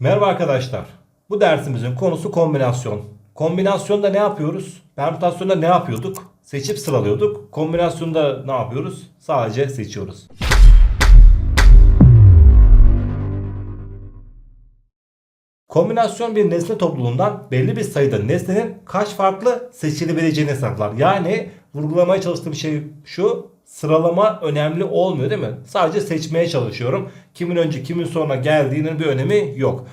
Merhaba arkadaşlar. Bu dersimizin konusu kombinasyon. Kombinasyonda ne yapıyoruz? Permütasyonda ne yapıyorduk? Seçip sıralıyorduk. Kombinasyonda ne yapıyoruz? Sadece seçiyoruz. Kombinasyon bir nesne topluluğundan belli bir sayıda nesnenin kaç farklı seçilebileceğini hesaplar. Yani vurgulamaya çalıştığım şey şu sıralama önemli olmuyor değil mi? Sadece seçmeye çalışıyorum. Kimin önce kimin sonra geldiğinin bir önemi yok.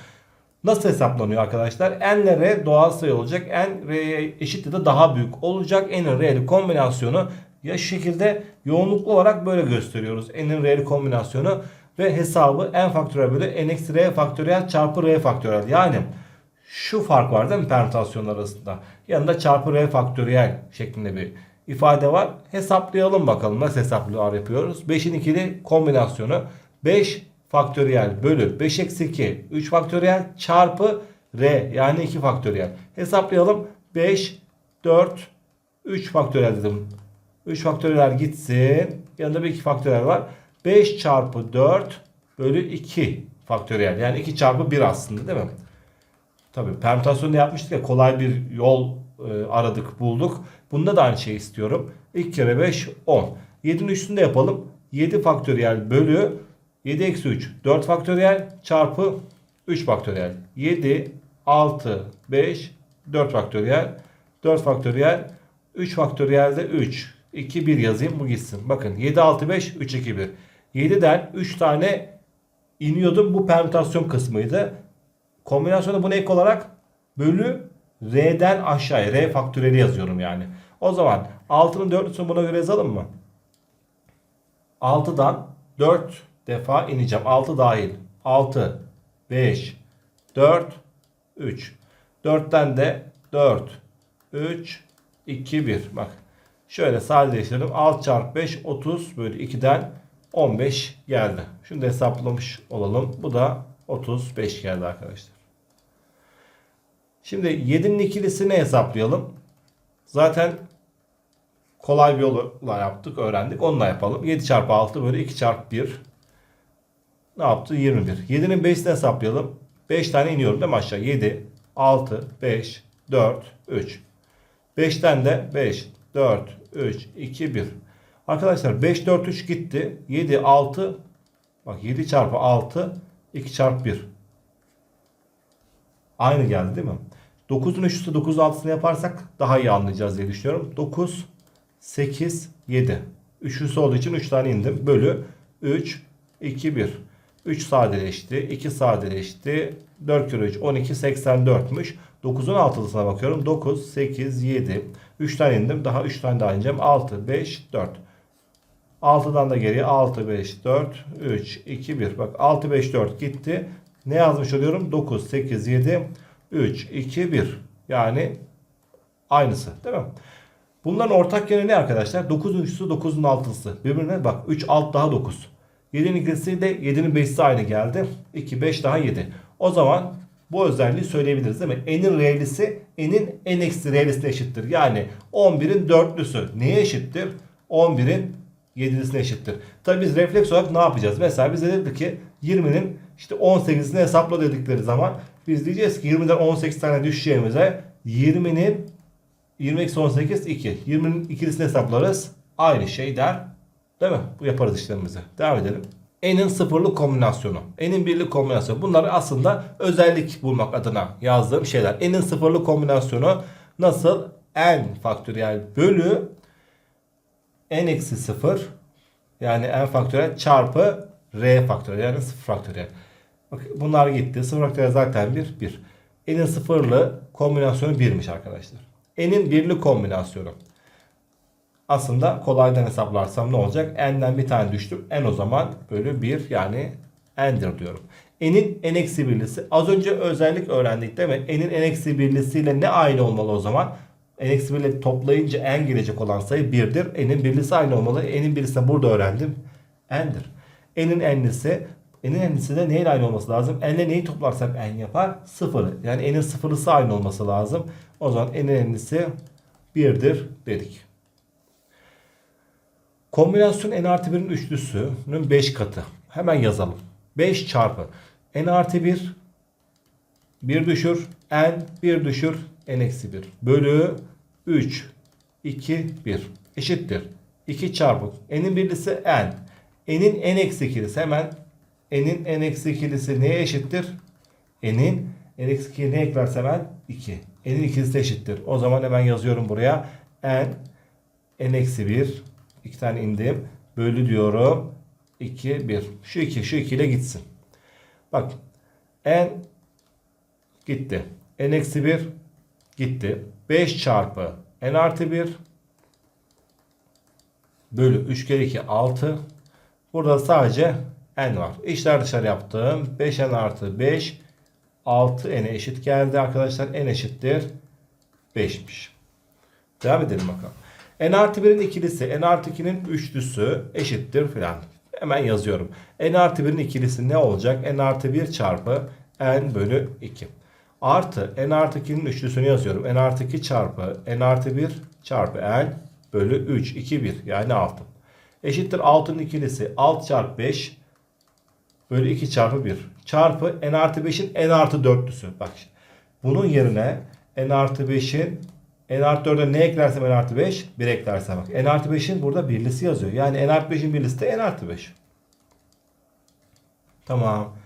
Nasıl hesaplanıyor arkadaşlar? N ile doğal sayı olacak. N R'ye eşit ya da daha büyük olacak. N'in R'li kombinasyonu ya şekilde yoğunluklu olarak böyle gösteriyoruz. N'in R'li kombinasyonu ve hesabı n faktöriyel bölü n eksi r faktöriyel çarpı r faktöriyel. Yani şu fark var değil mi permütasyonlar arasında? Yanında çarpı r faktöriyel şeklinde bir ifade var. Hesaplayalım bakalım nasıl hesaplıyor yapıyoruz. 5'in ikili kombinasyonu 5 faktöriyel bölü 5 eksi 2 3 faktöriyel çarpı r yani 2 faktöriyel. Hesaplayalım 5 4 3 faktöriyel dedim. 3 faktöriyel gitsin. Yanında bir 2 faktöriyel var. 5 çarpı 4 bölü 2 faktöriyel. Yani 2 çarpı 1 aslında değil mi? Tabii permütasyonu yapmıştık ya kolay bir yol e, aradık bulduk. Bunda da aynı şeyi istiyorum. 2 kere 5 10. 7'nin üstünde yapalım. 7 faktöriyel bölü 7 eksi 3 4 faktöriyel çarpı 3 faktöriyel. 7 6 5 4 faktöriyel 4 faktöriyel 3 faktöriyel de 3 2 1 yazayım bu gitsin. Bakın 7 6 5 3 2 1. 7'den 3 tane iniyordum. Bu permütasyon kısmıydı. Kombinasyonda bunu ek olarak bölü R'den aşağıya. R faktöriyeli yazıyorum yani. O zaman 6'nın 4'lüsünü buna göre yazalım mı? 6'dan 4 defa ineceğim. 6 dahil. 6, 5, 4, 3. 4'ten de 4, 3, 2, 1. Bak şöyle sadeleştirelim. 6 çarpı 5 30 bölü 2'den 15 geldi. Da hesaplamış olalım. Bu da 35 geldi arkadaşlar. Şimdi 7'nin ikilisini hesaplayalım. Zaten kolay bir yolla yaptık, öğrendik. Onu da yapalım. 7 çarpı 6 bölü 2 çarpı 1. Ne yaptı? 21. 7'nin 5'ini hesaplayalım. 5 tane iniyorum değil mi aşağı? 7, 6, 5, 4, 3. 5'ten de 5, 4, 3, 2, 1. Arkadaşlar 5, 4, 3 gitti. 7, 6. Bak 7 çarpı 6, 2 çarpı 1. Aynı geldi değil mi? 9'un üçlüsü 9'un altısını yaparsak daha iyi anlayacağız diye düşünüyorum. 9, 8, 7. Üçlüsü olduğu için 3 tane indim. Bölü 3, 2, 1. 3 sadeleşti. 2 sadeleşti. 4 kere 3, 12, 84'müş. 9'un altılısına bakıyorum. 9, 8, 7. 3 tane indim. Daha 3 tane daha ineceğim. 6, 5, 4. 6'dan da geriye 6, 5, 4, 3, 2, 1. Bak 6, 5, 4 gitti. Ne yazmış oluyorum? 9, 8, 7, 3, 2, 1. Yani aynısı değil mi? Bunların ortak yönü ne arkadaşlar? 9'un üçlüsü 9'un altılısı. Birbirine bak 3 alt daha 9. 7'nin ikisi de 7'nin 5'si aynı geldi. 2, 5 daha 7. O zaman bu özelliği söyleyebiliriz değil mi? N'in R'lisi N'in N eksi R'lisine eşittir. Yani 11'in dörtlüsü neye eşittir? 11'in 7'lisine eşittir. Tabi biz refleks olarak ne yapacağız? Mesela bize dedi ki 20'nin işte 18'ini hesapla dedikleri zaman biz diyeceğiz ki 20'den 18 tane düşeceğimize 20'nin 20 eksi 18 2. 20'nin ikilisini hesaplarız. Aynı şey der. Değil mi? Bu yaparız işlemimizi. Devam edelim. N'in sıfırlı kombinasyonu. N'in birli kombinasyonu. Bunlar aslında özellik bulmak adına yazdığım şeyler. N'in sıfırlı kombinasyonu nasıl? N faktöriyel bölü N eksi 0 yani N faktöriyel çarpı R faktöriyel yani 0 faktöriyel. Bunlar gitti. 0 faktöriyel zaten 1. 1. N'in sıfırlı kombinasyonu 1'miş arkadaşlar. N'in birli kombinasyonu. Aslında kolaydan hesaplarsam ne olacak? N'den bir tane düştüm. N o zaman bölü 1 yani N'dir diyorum. N'in N eksi birlisi. Az önce özellik öğrendik değil mi? N'in N eksi birlisiyle ne aynı olmalı o zaman? N eksi 1 ile toplayınca N gelecek olan sayı 1'dir. N'in birlisi aynı olmalı. N'in birlisi burada öğrendim. N'dir. N'in N'lisi N'in N'lisi de neyle aynı olması lazım? N'le neyi toplarsak N yapar? 0. Yani N'in sıfırlısı aynı olması lazım. O zaman N'in N'lisi 1'dir dedik. Kombinasyon n artı 1'in üçlüsünün 5 katı. Hemen yazalım. 5 çarpı n artı 1 1 düşür. N 1 düşür. N eksi 1. Bölü 3. 2 1. Eşittir. 2 çarpı. N'in birlisi N. N'in N eksi ikilisi hemen N'in N eksi ikilisi neye eşittir? N'in N eksi 2'ye ne eklersem ben? 2. N'in ikilisi de eşittir. O zaman hemen yazıyorum buraya. N N eksi 1. 2 tane indim. Bölü diyorum. 2 1. Şu 2 şu 2 ile gitsin. Bak N gitti. N eksi 1 gitti. 5 çarpı N artı 1 bölü 3 kere 2 6. Burada sadece N var. İşler dışarı yaptım. 5N artı 5 6N'e eşit geldi arkadaşlar. N eşittir 5'miş. Devam edelim bakalım. N artı 1'in ikilisi, N artı 2'nin üçlüsü eşittir filan. Hemen yazıyorum. N artı 1'in ikilisi ne olacak? N artı 1 çarpı N bölü 2. Artı N artı 2'nin üçlüsünü yazıyorum. N artı 2 çarpı N artı 1 çarpı N bölü 3. 2 1 yani 6. Eşittir 6'nın ikilisi. 6 çarpı 5 bölü 2 çarpı 1. Çarpı N artı 5'in N artı dörtlüsü. Bak şimdi. Bunun yerine N artı 5'in N artı 4'e ne eklersem N artı 5? 1 eklersem bak. N artı 5'in burada birlisi yazıyor. Yani N artı 5'in birlisi de N artı 5. Tamam.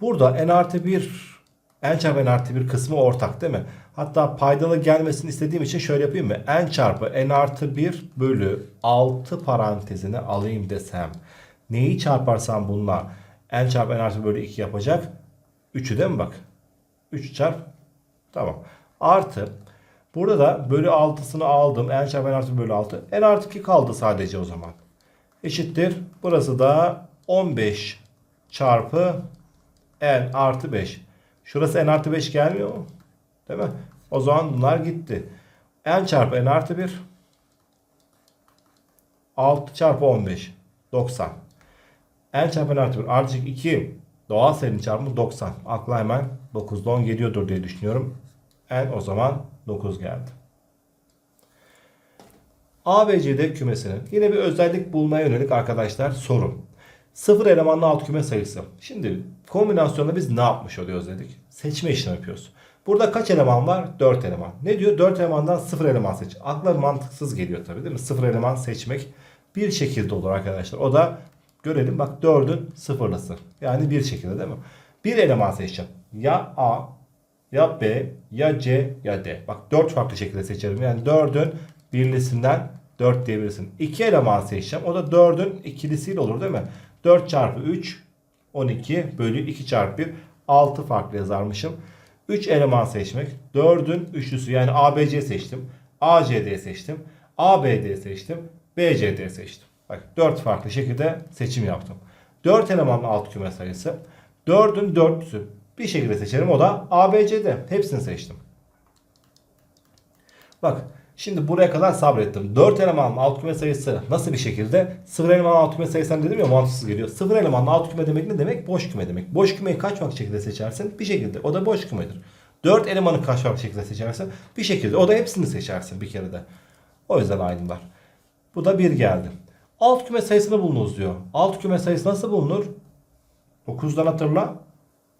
Burada N artı 1 N çarpı N artı 1 kısmı ortak değil mi? Hatta paydalı gelmesini istediğim için şöyle yapayım mı? N çarpı N artı 1 bölü 6 parantezine alayım desem. Neyi çarparsam bununla N çarpı N artı 1 bölü 2 yapacak? 3'ü değil mi bak? 3 çarp. Tamam. Artı Burada da bölü 6'sını aldım. N çarpı N artı bölü 6. N artı 2 kaldı sadece o zaman. Eşittir. Burası da 15 çarpı N artı 5. Şurası N artı 5 gelmiyor mu? Değil mi? O zaman bunlar gitti. N çarpı N artı 1. 6 çarpı 15. 90. N çarpı N artı 1 artı 2 doğal sayının çarpımı 90. Akla hemen 9'da 10 geliyordur diye düşünüyorum. N o zaman 9 geldi. ABCD kümesinin yine bir özellik bulmaya yönelik arkadaşlar soru. Sıfır elemanlı alt küme sayısı. Şimdi kombinasyonda biz ne yapmış oluyoruz dedik. Seçme işlemi yapıyoruz. Burada kaç eleman var? 4 eleman. Ne diyor? 4 elemandan 0 eleman seç. Akla mantıksız geliyor tabii değil mi? 0 eleman seçmek bir şekilde olur arkadaşlar. O da görelim bak 4'ün sıfırlısı. Yani bir şekilde değil mi? Bir eleman seçeceğim. Ya A ya B ya C ya D. Bak 4 farklı şekilde seçerim. Yani 4'ün birlisinden 4 diyebilirsin. 2 eleman seçeceğim. O da 4'ün ikilisiyle olur değil mi? 4 çarpı 3 12 bölü 2 çarpı 1 6 farklı yazarmışım. 3 eleman seçmek. 4'ün üçlüsü yani ABC seçtim. ACD seçtim. ABD seçtim. BCD seçtim. Bak 4 farklı şekilde seçim yaptım. 4 elemanlı alt küme sayısı. 4'ün dörtlüsü bir şekilde seçerim. O da ABCD. Hepsini seçtim. Bak şimdi buraya kadar sabrettim. 4 elemanlı alt küme sayısı nasıl bir şekilde? 0 elemanlı alt küme sayısından dedim ya mantıksız geliyor. 0 elemanlı alt küme demek ne demek? Boş küme demek. Boş kümeyi kaç farklı şekilde seçersin? Bir şekilde. O da boş kümedir. 4 elemanı kaç farklı şekilde seçersin? Bir şekilde. O da hepsini seçersin bir kere de. O yüzden aynılar. Bu da 1 geldi. Alt küme sayısını bulunuz diyor. Alt küme sayısı nasıl bulunur? 9'dan hatırla.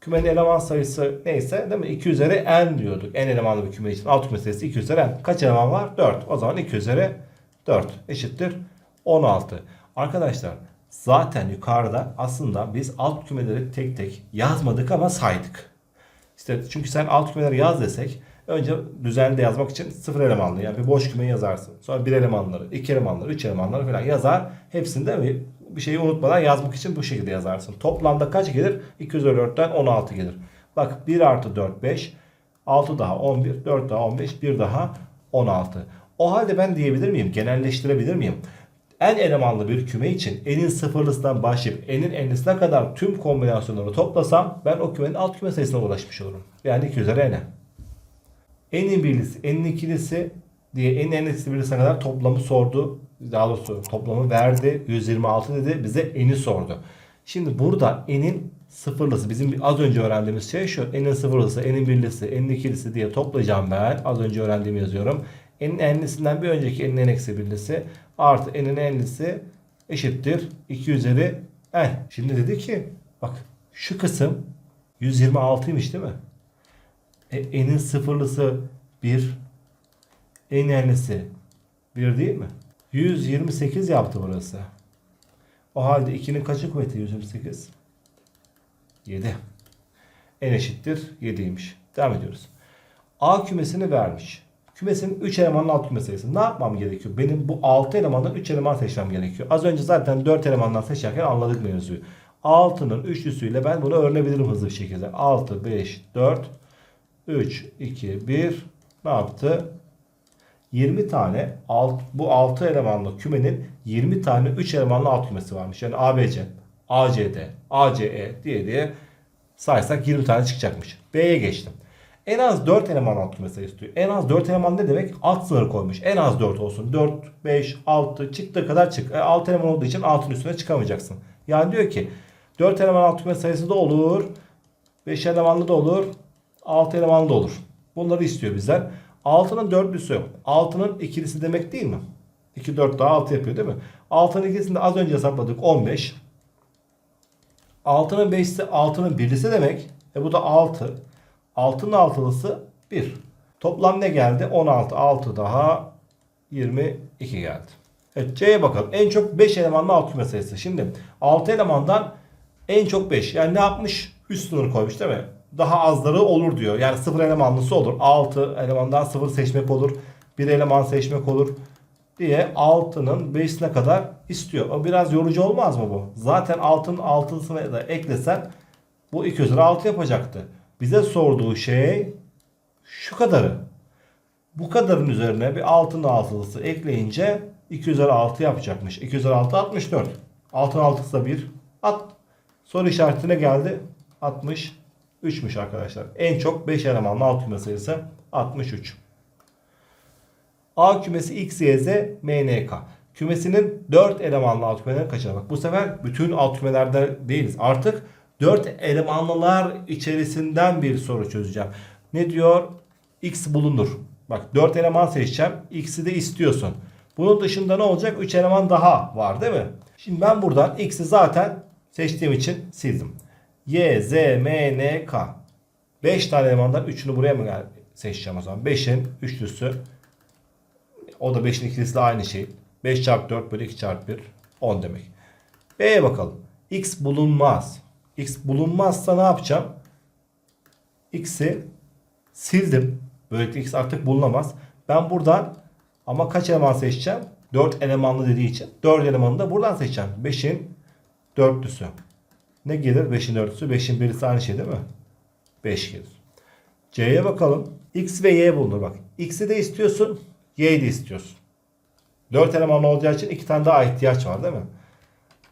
Kümenin eleman sayısı neyse değil mi? 2 üzeri n diyorduk. N elemanlı bir küme için. Alt küme sayısı 2 üzeri n. Kaç eleman var? 4. O zaman 2 üzeri 4 eşittir 16. Arkadaşlar zaten yukarıda aslında biz alt kümeleri tek tek yazmadık ama saydık. İşte çünkü sen alt kümeleri yaz desek önce düzenli yazmak için sıfır elemanlı yani bir boş kümeyi yazarsın. Sonra bir elemanları, iki elemanları, üç elemanları falan yazar. Hepsinde bir, bir şeyi unutmadan yazmak için bu şekilde yazarsın. Toplamda kaç gelir? 254'ten 16 gelir. Bak 1 artı 4 5. 6 daha 11. 4 daha 15. 1 daha 16. O halde ben diyebilir miyim? Genelleştirebilir miyim? En elemanlı bir küme için n'in sıfırlısından başlayıp n'in enlisine kadar tüm kombinasyonları toplasam ben o kümenin alt küme sayısına ulaşmış olurum. Yani 2 üzeri n. N'in birlisi, n'in ikilisi diye n'in enlisi birlisine kadar toplamı sordu. Daha doğrusu toplamı verdi. 126 dedi. Bize n'i sordu. Şimdi burada n'in sıfırlısı bizim az önce öğrendiğimiz şey şu. N'in sıfırlısı, n'in birlisi, n'in ikilisi diye toplayacağım ben. Az önce öğrendiğimi yazıyorum. N'in enlisinden bir önceki n'in en eksi birlisi artı n'in enlisi eşittir 2 üzeri n. Şimdi dedi ki bak şu kısım 126'ymış değil mi? E, n'in sıfırlısı 1. En enlisi 1 değil mi? 128 yaptı burası. O halde 2'nin kaçı kuvveti 128? 7. n eşittir 7'ymiş. Devam ediyoruz. A kümesini vermiş. Kümesinin 3 elemanlı alt küme. Ne yapmam gerekiyor? Benim bu 6 elemandan 3 eleman seçmem gerekiyor. Az önce zaten 4 elemandan seçerken anladık mevzuyu. 6'nın üçlüsüyle ben bunu öğrenebilirim hızlı bir şekilde. 6, 5, 4, 3, 2, 1 ne yaptı? 20 tane alt, bu 6 elemanlı kümenin 20 tane 3 elemanlı alt kümesi varmış. Yani ABC, ACD, ACE diye diye saysak 20 tane çıkacakmış. B'ye geçtim. En az 4 eleman alt küme sayısı istiyor. En az 4 eleman ne demek? Alt sınırı koymuş. En az 4 olsun. 4, 5, 6 çıktığı kadar çık. E, 6 eleman olduğu için 6'ın üstüne çıkamayacaksın. Yani diyor ki 4 eleman alt küme sayısı da olur. 5 elemanlı da olur. 6 elemanlı da olur. Bunları istiyor bizden. 6'nın dörtlüsü yok. 6'nın ikilisi demek değil mi? 2, 4 daha 6 yapıyor değil mi? 6'nın ikilisini az önce hesapladık. 15. 6'nın 5'si 6'nın birlisi demek. E bu da 6. 6'nın altılısı 1. Toplam ne geldi? 16. 6 daha 22 geldi. Evet C'ye bakalım. En çok 5 elemanlı alt küme sayısı. Şimdi 6 elemandan en çok 5. Yani ne yapmış? Üst sınır koymuş değil mi? Daha azları olur diyor. Yani 0 elemanlısı olur. 6 elemandan 0 seçmek olur. 1 eleman seçmek olur diye 6'nın 5'ine kadar istiyor. O biraz yorucu olmaz mı bu? Zaten 6'nın 6'sını da eklesen bu 2 üzeri 6 yapacaktı. Bize sorduğu şey şu kadarı. Bu kadarın üzerine bir 6'nın 6'lısı ekleyince 2 üzeri 6 yapacakmış. 2 üzeri 6 64. 6'nın 6'sı da 1. At. Soru işaretine geldi. 63'müş arkadaşlar. En çok 5 elemanlı alt küme sayısı 63. A kümesi X, Y, Z, M, N, K. Kümesinin 4 elemanlı alt kümelerine kaçına bak. Bu sefer bütün alt kümelerde değiliz. Artık 4 elemanlılar içerisinden bir soru çözeceğim. Ne diyor? X bulunur. Bak 4 eleman seçeceğim. X'i de istiyorsun. Bunun dışında ne olacak? 3 eleman daha var değil mi? Şimdi ben buradan X'i zaten seçtiğim için sildim. Y, Z, M, N, K. 5 tane elemandan 3'ünü buraya mı seçeceğim o zaman? 5'in üçlüsü o da 5'in ikilisi de aynı şey. 5 çarpı 4 bölü 2 çarpı 1 10 demek. B'ye bakalım. X bulunmaz. X bulunmazsa ne yapacağım? X'i sildim. Böylelikle X artık bulunamaz. Ben buradan ama kaç eleman seçeceğim? 4 elemanlı dediği için 4 elemanı da buradan seçeceğim. 5'in dörtlüsü. Ne gelir? 5'in dörtlüsü. 5'in birisi aynı şey değil mi? 5 gelir. C'ye bakalım. X ve Y bulunur bak. X'i de istiyorsun. Y'yi de istiyorsun. 4 eleman olacağı için 2 tane daha ihtiyaç var değil mi?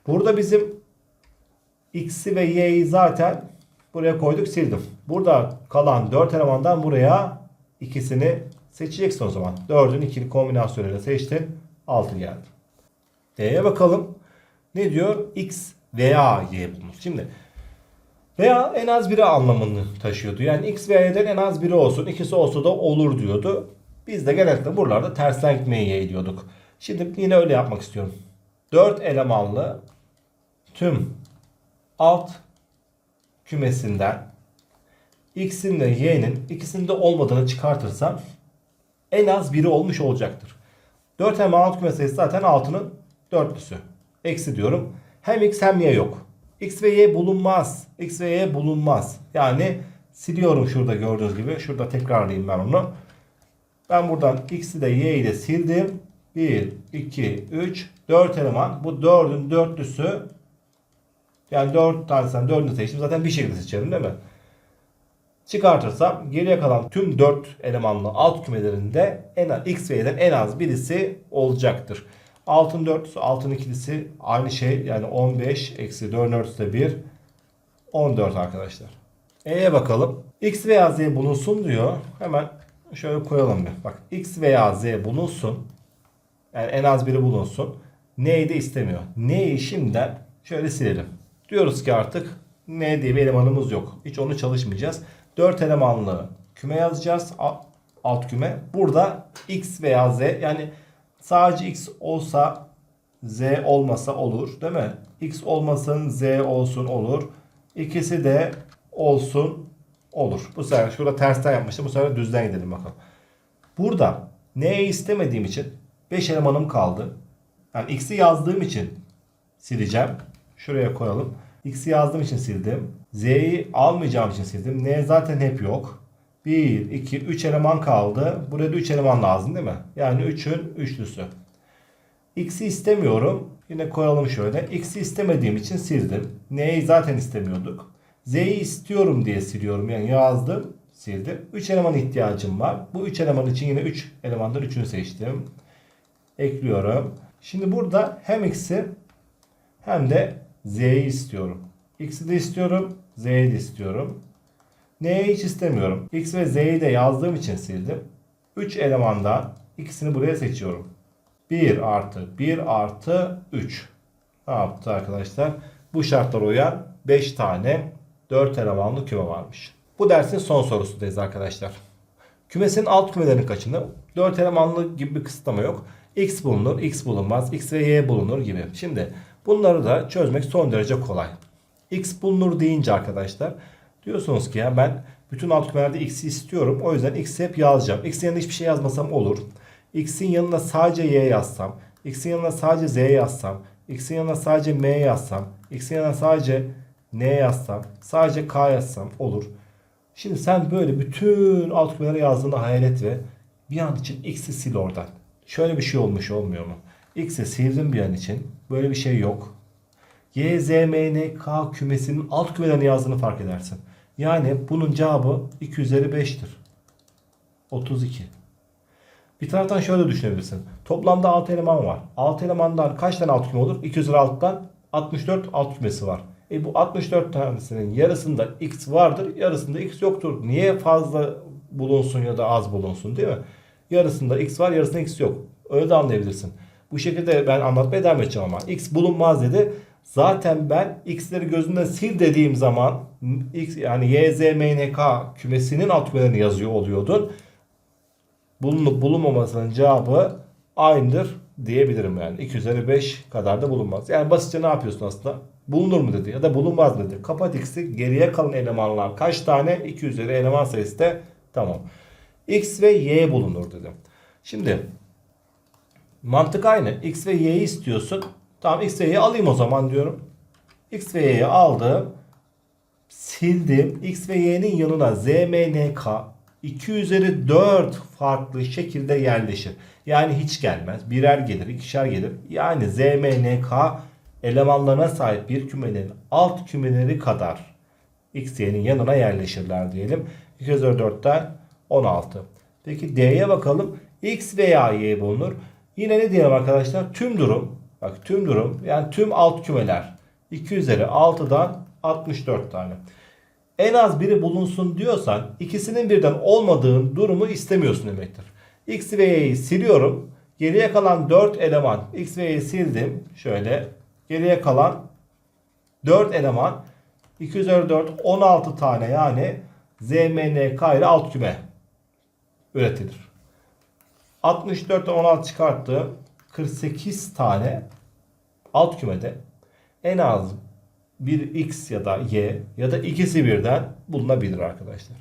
Burada bizim X'i ve Y'yi zaten buraya koyduk sildim. Burada kalan 4 elemandan buraya ikisini seçeceksin o zaman. 4'ün ikili kombinasyonuyla seçtin. 6 geldi. D'ye bakalım. Ne diyor? X veya Y bulunur. Şimdi veya en az biri anlamını taşıyordu. Yani X veya Y'den en az biri olsun. ikisi olsa da olur diyordu. Biz de genellikle buralarda tersten gitmeyi yeğliyorduk. Şimdi yine öyle yapmak istiyorum. 4 elemanlı tüm alt kümesinden x'in ve y'nin ikisinde olmadığını çıkartırsam en az biri olmuş olacaktır. 4 eleman alt küme sayısı zaten 6'nın dörtlüsü. Eksi diyorum. Hem x hem y yok. X ve y bulunmaz. X ve y bulunmaz. Yani siliyorum şurada gördüğünüz gibi. Şurada tekrarlayayım ben onu. Ben buradan x'i de y'yi de sildim. 1, 2, 3, 4 eleman. Bu 4'ün dörtlüsü yani 4 tanesinden 4'ünü seçtim. Zaten bir şekilde seçerim değil mi? Çıkartırsam geriye kalan tüm 4 elemanlı alt kümelerinde en az, x ve y'den en az birisi olacaktır. Altın dörtlüsü, altın ikilisi aynı şey. Yani 15 eksi 4'ün örtüsü de 1. 14 arkadaşlar. E'ye bakalım. X veya Z bulunsun diyor. Hemen şöyle koyalım bir. Bak X veya Z bulunsun. Yani en az biri bulunsun. N'yi de istemiyor. N'yi şimdiden şöyle silelim. Diyoruz ki artık N diye bir elemanımız yok. Hiç onu çalışmayacağız. 4 elemanlı küme yazacağız. Alt küme. Burada X veya Z yani sadece X olsa Z olmasa olur değil mi? X olmasın Z olsun olur. İkisi de olsun Olur. Bu sefer şurada tersten yapmıştım. Bu sefer düzden gidelim bakalım. Burada n'yi istemediğim için 5 elemanım kaldı. Yani x'i yazdığım için sileceğim. Şuraya koyalım. X'i yazdığım için sildim. Z'yi almayacağım için sildim. N zaten hep yok. 1, 2, 3 eleman kaldı. Buraya da 3 eleman lazım değil mi? Yani 3'ün üçlüsü. X'i istemiyorum. Yine koyalım şöyle. X'i istemediğim için sildim. N'yi zaten istemiyorduk. Z'yi istiyorum diye siliyorum. Yani yazdım, sildim. 3 eleman ihtiyacım var. Bu 3 eleman için yine 3 elemandan 3'ünü seçtim. Ekliyorum. Şimdi burada hem X'i hem de Z'yi istiyorum. X'i de istiyorum, Z'yi de istiyorum. N'yi hiç istemiyorum. X ve Z'yi de yazdığım için sildim. 3 elemandan ikisini buraya seçiyorum. 1 artı 1 artı 3. Ne yaptı arkadaşlar? Bu şartlara uyan 5 tane 4 elemanlı küme varmış. Bu dersin son sorusundayız arkadaşlar. Kümesinin alt kümelerinin kaçını 4 elemanlı gibi bir kısıtlama yok. X bulunur, X bulunmaz, X ve Y bulunur gibi. Şimdi bunları da çözmek son derece kolay. X bulunur deyince arkadaşlar diyorsunuz ki ya ben bütün alt kümelerde X'i istiyorum. O yüzden X'i hep yazacağım. X'in yanına hiçbir şey yazmasam olur. X'in yanına sadece Y yazsam, X'in yanına sadece Z yazsam, X'in yanına sadece M yazsam, X'in yanına sadece N yazsam, sadece K yazsam olur. Şimdi sen böyle bütün alt kümeleri yazdığını hayal et ve bir an için X'i sil oradan. Şöyle bir şey olmuş olmuyor mu? X'i sildim bir an için. Böyle bir şey yok. Y, Z, M, N, K kümesinin alt kümelerini yazdığını fark edersin. Yani bunun cevabı 2 üzeri 5'tir. 32. Bir taraftan şöyle düşünebilirsin. Toplamda 6 eleman var. 6 elemandan kaç tane alt küme olur? 2 üzeri 6'dan 64 alt kümesi var. E bu 64 tanesinin yarısında x vardır, yarısında x yoktur. Niye fazla bulunsun ya da az bulunsun değil mi? Yarısında x var, yarısında x yok. Öyle de anlayabilirsin. Bu şekilde ben anlatmaya devam edeceğim ama x bulunmaz dedi. Zaten ben x'leri gözünden sil dediğim zaman x yani y, kümesinin alt kümelerini yazıyor oluyordun. Bulunup bulunmamasının cevabı aynıdır diyebilirim yani. 2 üzeri 5 kadar da bulunmaz. Yani basitçe ne yapıyorsun aslında? Bulunur mu dedi ya da bulunmaz mı dedi. Kapat x'i geriye kalan elemanlar kaç tane? 2 üzeri eleman sayısı da tamam. x ve y bulunur dedim. Şimdi mantık aynı. x ve y'yi istiyorsun. Tamam x ve y'yi alayım o zaman diyorum. x ve y'yi aldım. Sildim. x ve y'nin yanına z, m, n, k 2 üzeri 4 farklı şekilde yerleşir. Yani hiç gelmez. Birer gelir, ikişer gelir. Yani z, m, n, k elemanlarına sahip bir kümenin alt kümeleri kadar x, y'nin yanına yerleşirler diyelim. 2 üzeri 4'ten 16. Peki d'ye bakalım. x veya y bulunur. Yine ne diyelim arkadaşlar? Tüm durum. Bak tüm durum yani tüm alt kümeler. 2 üzeri 6'dan 64 tane. En az biri bulunsun diyorsan ikisinin birden olmadığın durumu istemiyorsun demektir. X ve Y'yi siliyorum. Geriye kalan 4 eleman. X ve Y'yi sildim. Şöyle. Geriye kalan 4 eleman. 2 üzeri 4 16 tane yani ZMNK ile alt küme üretilir. 64'ten 16 çıkarttı. 48 tane alt kümede en az bir x ya da y ya da ikisi birden bulunabilir arkadaşlar.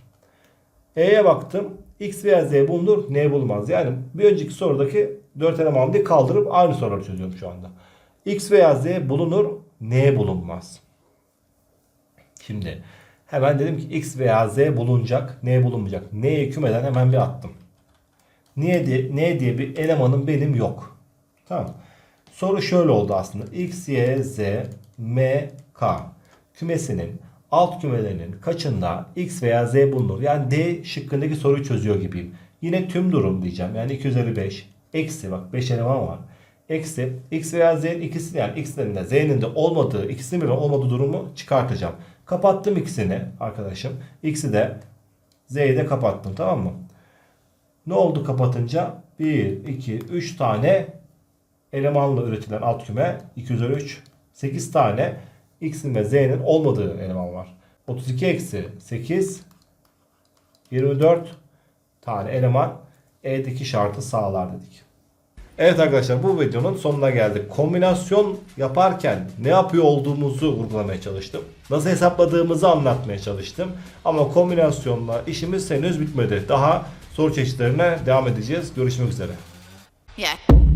E'ye baktım. X veya Z bulunur. N bulunmaz. Yani bir önceki sorudaki 4 elemanı kaldırıp aynı soruları çözüyorum şu anda. X veya Z bulunur. N bulunmaz. Şimdi hemen dedim ki X veya Z bulunacak. N bulunmayacak. N'yi kümeden hemen bir attım. Niye diye, N diye bir elemanım benim yok. Tamam. Soru şöyle oldu aslında. X, Y, Z, M, K kümesinin alt kümelerinin kaçında X veya Z bulunur? Yani D şıkkındaki soruyu çözüyor gibiyim. Yine tüm durum diyeceğim. Yani 2 üzeri 5. Eksi bak 5 eleman var. Eksi X veya Z'nin ikisi yani X'lerin de Z'nin de olmadığı ikisinin birden olmadığı durumu çıkartacağım. Kapattım ikisini arkadaşım. X'i de Z'yi de kapattım tamam mı? Ne oldu kapatınca? 1, 2, 3 tane elemanla üretilen alt küme 2 üzeri 3. 8 tane x'in ve z'nin olmadığı eleman var. 32 eksi 8 24 tane eleman E'deki şartı sağlar dedik. Evet arkadaşlar bu videonun sonuna geldik. Kombinasyon yaparken ne yapıyor olduğumuzu vurgulamaya çalıştım. Nasıl hesapladığımızı anlatmaya çalıştım. Ama kombinasyonla işimiz henüz bitmedi. Daha soru çeşitlerine devam edeceğiz. Görüşmek üzere. Yeah.